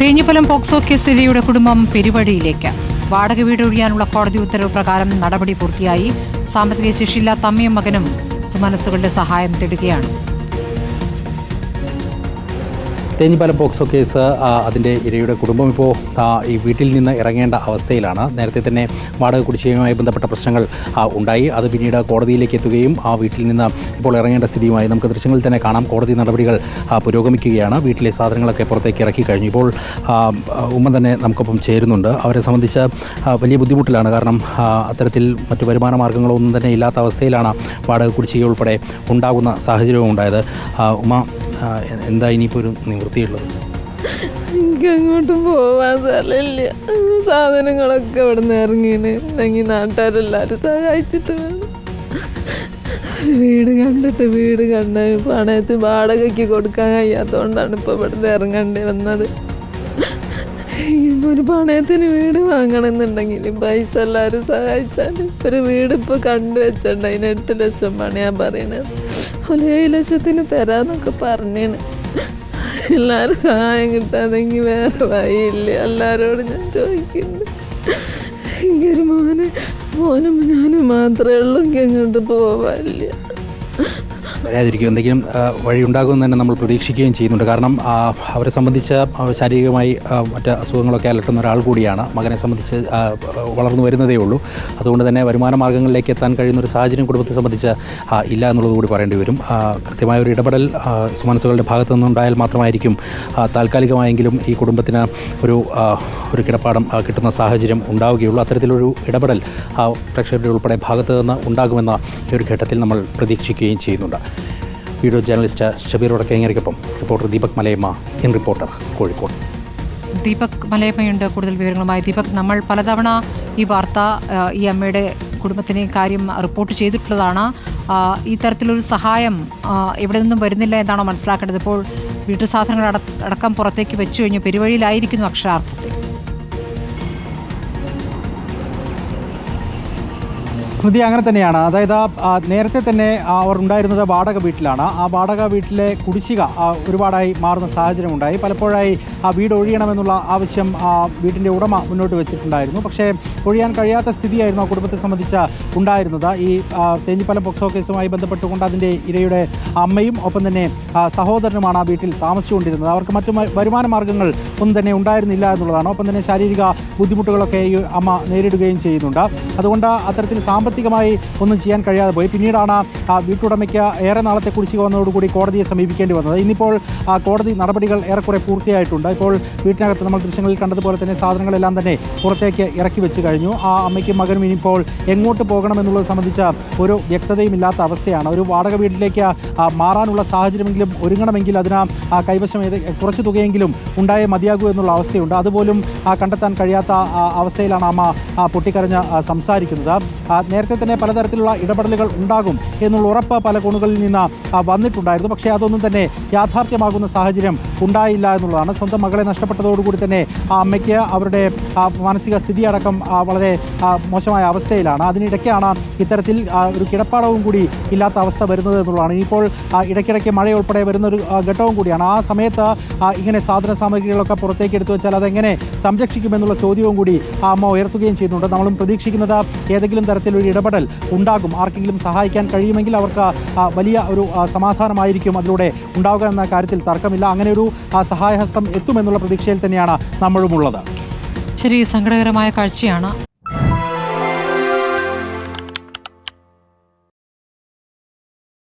Thenhipalam POCSO കേസിലിയുടെ കുടുംബം പെരുവഴിയിലേക്ക്. വാടക വീട് ഒഴിയാനുള്ള കോടതി ഉത്തരവ് പ്രകാരം നടപടി പൂർത്തിയായി. സാമ്പത്തിക ശേഷിയില്ലാത്ത അമ്മയും മകനും സുമനസ്സുകളുടെ സഹായം തേടുകയാണ്. തേഞ്ഞിപ്പാലം പോക്സോ കേസ് അതിന്റെ ഇരയുടെ കുടുംബം ഇപ്പോൾ ഈ വീട്ടിൽ നിന്ന് ഇറങ്ങേണ്ട അവസ്ഥയിലാണ്. നേരത്തെ തന്നെ വാടക കുടിശ്ശികയുമായി ബന്ധപ്പെട്ട പ്രശ്നങ്ങൾ ഉണ്ടായി. അത് പിന്നീട് കോടതിയിലേക്ക് എത്തുകയും ആ വീട്ടിൽ നിന്ന് ഇപ്പോൾ ഇറങ്ങേണ്ട സ്ഥിതിയുമായി നമുക്ക് ദൃശ്യങ്ങളിൽ തന്നെ കാണാം. കോടതി നടപടികൾ പുരോഗമിക്കുകയാണ്. വീട്ടിലെ സാധനങ്ങളൊക്കെ പുറത്തേക്ക് ഇറക്കി കഴിഞ്ഞു ഇപ്പോൾ ഉമ്മ തന്നെ നമുക്കൊപ്പം ചേരുന്നുണ്ട്. അവരെ സംബന്ധിച്ച് വലിയ ബുദ്ധിമുട്ടിലാണ്. കാരണം അത്തരത്തിൽ മറ്റു വരുമാന മാർഗങ്ങളൊന്നും തന്നെ ഇല്ലാത്ത അവസ്ഥയിലാണ് വാടക കുടിശ്ശിക ഉൾപ്പെടെ ഉണ്ടാകുന്ന സാഹചര്യവും ഉണ്ടായത്. ഉമ്മ എന്താ ഇനിയിപ്പോൾ ഒരു നിവൃത്തിയുള്ളത്? എനിക്ക് അങ്ങോട്ടും പോവാൻ സ്ഥലമില്ല. സാധനങ്ങളൊക്കെ ഇവിടെ നിന്ന് ഇറങ്ങിയാണ് ഞങ്ങൾ നാട്ടുകാരെല്ലാവരും സഹായിച്ചിട്ട് വീട് കണ്ടിട്ട് വീട് കണ്ട പണയത്ത് വാടകയ്ക്ക് കൊടുക്കാൻ കഴിയാത്തതുകൊണ്ടാണ് ഇപ്പോൾ ഇവിടുന്ന് ഇറങ്ങേണ്ടി വന്നത്. ഇപ്പൊ ഒരു പണയത്തിന് വീട് വാങ്ങണമെന്നുണ്ടെങ്കിൽ പൈസ എല്ലാരും സഹായിച്ചാൽ ഒരു വീട് ഇപ്പോൾ കണ്ടു വെച്ചിട്ടുണ്ട് അതിന് എട്ട് ലക്ഷം പണിയാ പറയണത്. ഒരു ലക്ഷത്തിന് തരാന്നൊക്കെ പറഞ്ഞേന്. എല്ലാവരും സഹായം കിട്ടാതെങ്കിൽ വേറെ വഴിയില്ല. എല്ലാവരോടും ഞാൻ ചോദിക്കുന്നു എനിക്കൊരു മോനെ മോനും ഞാനും മാത്രമേ ഉള്ളൂ ഇങ്ങോട്ട് പോവാനില്ല. വരാതിരിക്കും എന്തെങ്കിലും വഴിയുണ്ടാകുമെന്ന് തന്നെ നമ്മൾ പ്രതീക്ഷിക്കുകയും ചെയ്യുന്നുണ്ട്. കാരണം അവരെ സംബന്ധിച്ച ശാരീരികമായി മറ്റ് അസുഖങ്ങളൊക്കെ അലട്ടുന്ന ഒരാൾ കൂടിയാണ്. മകനെ സംബന്ധിച്ച് വളർന്നു വരുന്നതേ ഉള്ളൂ. അതുകൊണ്ട് തന്നെ വരുമാന മാർഗങ്ങളിലേക്ക് എത്താൻ കഴിയുന്ന ഒരു സാഹചര്യം കുടുംബത്തെ സംബന്ധിച്ച് ഇല്ല എന്നുള്ളത് കൂടി പറയേണ്ടി വരും. കൃത്യമായ ഒരു ഇടപെടൽ സുമനസുകളുടെ ഭാഗത്തു നിന്നുണ്ടായാൽ മാത്രമായിരിക്കും താൽക്കാലികമായെങ്കിലും ഈ കുടുംബത്തിന് ഒരു ഒരു കിടപ്പാടം കിട്ടുന്ന സാഹചര്യം ഉണ്ടാവുകയുള്ളൂ. അത്തരത്തിലൊരു ഇടപെടൽ പ്രേക്ഷകരുടെ ഉൾപ്പെടെ ഭാഗത്തു നിന്ന് ഉണ്ടാകുമെന്ന ഈ ഒരു ഘട്ടത്തിൽ നമ്മൾ പ്രതീക്ഷിക്കുകയും ചെയ്യുന്നുണ്ട്. Video journalist Shabeer വടക്കേങ്ങരയ്ക്കൊപ്പം reporter Deepak Malayamma in reporter Kozhikode. Deepak മലയമ്മയുണ്ട്. കൂടുതൽ വിവരങ്ങളുമായി ദീപക് നമ്മൾ പലതവണ ഈ വാർത്ത ഈ അമ്മയുടെ കുടുംബത്തിന് കാര്യം റിപ്പോർട്ട് ചെയ്തിട്ടുള്ളതാണ്. ഈ തരത്തിലൊരു സഹായം എവിടെ നിന്നും വരുന്നില്ല എന്നാണോ മനസ്സിലാക്കേണ്ടത്. ഇപ്പോൾ വീട്ടു സാധനങ്ങൾ അടക്കം പുറത്തേക്ക് വെച്ചു കഴിഞ്ഞു പെരുവഴിയിലായിരിക്കുന്നു അക്ഷരാർത്ഥത്തിൽ. സ്മൃതി അങ്ങനെ തന്നെയാണ്. അതായത് നേരത്തെ തന്നെ അവർ ഉണ്ടായിരുന്നത് വാടക വീട്ടിലാണ്. ആ വാടക വീട്ടിലെ കുടിശ്ശിക ഒരുപാടായി മാറുന്ന സാഹചര്യം ഉണ്ടായി പലപ്പോഴായി ആ വീട് ഒഴിയണമെന്നുള്ള ആവശ്യം ആ, വീടിന്റെ ഉടമ മുന്നോട്ട് വെച്ചിട്ടുണ്ടായിരുന്നു. പക്ഷേ ഒഴിയാൻ കഴിയാത്ത സ്ഥിതിയായിരുന്നു ആ കുടുംബത്തെ സംബന്ധിച്ച് ഉണ്ടായിരുന്നത്. ഈ തേഞ്ഞിപ്പലം പോക്സോ കേസുമായി ബന്ധപ്പെട്ടുകൊണ്ട് അതിന്റെ ഇരയുടെ അമ്മയും ഒപ്പം തന്നെ സഹോദരനുമാണ് ആ വീട്ടിൽ താമസിച്ചുകൊണ്ടിരുന്നത്. അവർക്ക് മറ്റു വരുമാന മാർഗങ്ങൾ ഒന്നും തന്നെ ഉണ്ടായിരുന്നില്ല എന്നുള്ളതാണ്. ഒപ്പം തന്നെ ശാരീരിക ബുദ്ധിമുട്ടുകളൊക്കെ ഈ അമ്മ നേരിടുകയും ചെയ്യുന്നുണ്ട്. അതുകൊണ്ട് അത്തരത്തിൽ സാമ്പത്തികമായി ഒന്നും ചെയ്യാൻ കഴിയാതെ പോയി. പിന്നീടാണ് വീട്ടുടമയ്ക്ക് ഏറെ നാളത്തെ കുടിശ്ശിക വന്നതോടുകൂടി കോടതിയെ സമീപിക്കേണ്ടി വന്നത്. ഇന്നിപ്പോൾ കോടതി നടപടികൾ ഏറെക്കുറെ പൂർത്തിയായിട്ടുണ്ട്. ഇപ്പോൾ വീട്ടിനകത്ത് നമ്മൾ ദൃശ്യങ്ങളിൽ കണ്ടതുപോലെ തന്നെ സാധനങ്ങളെല്ലാം തന്നെ പുറത്തേക്ക് ഇറക്കി വെച്ച് കഴിഞ്ഞു. ആ അമ്മയ്ക്കും മകനും ഇനിയിപ്പോൾ എങ്ങോട്ട് പോകണമെന്നുള്ളത് സംബന്ധിച്ച ഒരു വ്യക്തതയും ഇല്ലാത്ത അവസ്ഥയാണ്. ഒരു വാടക വീട്ടിലേക്ക് മാറാനുള്ള സാഹചര്യമെങ്കിലും ഒരുങ്ങണമെങ്കിൽ അതിന് കൈവശം കുറച്ച് തുകയെങ്കിലും ഉണ്ടായേ മതിയാകൂ എന്നുള്ള അവസ്ഥയുണ്ട്. അതുപോലും കണ്ടെത്താൻ കഴിയാത്ത അവസ്ഥയിലാണ് അമ്മ പൊട്ടിക്കരഞ്ഞ് സംസാരിക്കുന്നത്. നേരത്തെ തന്നെ പലതരത്തിലുള്ള ഇടപെടലുകൾ ഉണ്ടാകും എന്നുള്ള ഉറപ്പ് പല കോണുകളിൽ നിന്ന് വന്നിട്ടുണ്ടായിരുന്നു. പക്ഷേ അതൊന്നും തന്നെ യാഥാർത്ഥ്യമാകുന്ന സാഹചര്യം ഉണ്ടായില്ല എന്നുള്ളതാണ്. സ്വന്തം മകളെ നഷ്ടപ്പെട്ടതോടുകൂടി തന്നെ ആ അമ്മയ്ക്ക് അവരുടെ മാനസിക സ്ഥിതി അടക്കം വളരെ മോശമായ അവസ്ഥയിലാണ്. അതിനിടയ്ക്കാണ് ഇത്തരത്തിൽ ഒരു കിടപ്പാടവും കൂടി ഇല്ലാത്ത അവസ്ഥ വരുന്നത് എന്നുള്ളതാണ്. ഇനിയിപ്പോൾ ഇടയ്ക്കിടയ്ക്ക് മഴ ഉൾപ്പെടെ വരുന്ന ഒരു ഘട്ടവും കൂടിയാണ്. ആ സമയത്ത് ഇങ്ങനെ സാധന സാമഗ്രികളൊക്കെ പുറത്തേക്ക് എടുത്തു വെച്ചാൽ അതെങ്ങനെ സംരക്ഷിക്കുമെന്നുള്ള ചോദ്യവും കൂടി ആ അമ്മ ഉയർത്തുകയും ചെയ്യുന്നുണ്ട്. നമ്മളും പ്രതീക്ഷിക്കുന്നത് ഏതെങ്കിലും തരത്തിലൊരു ഇടപെടൽ ഉണ്ടാകും. ആർക്കെങ്കിലും സഹായിക്കാൻ കഴിയുമെങ്കിൽ അവർക്ക് വലിയ ഒരു സമാധാനമായിരിക്കും അതിലൂടെ ഉണ്ടാവുക എന്ന കാര്യത്തിൽ തർക്കമില്ല. അങ്ങനെ ഒരു ആ, സഹായഹസ്തം എത്തുമെന്നുള്ള പ്രതീക്ഷയിൽ തന്നെയാണ് നമ്മളുമുള്ളത്. ശരി സങ്കടകരമായ കാഴ്ചയാണ്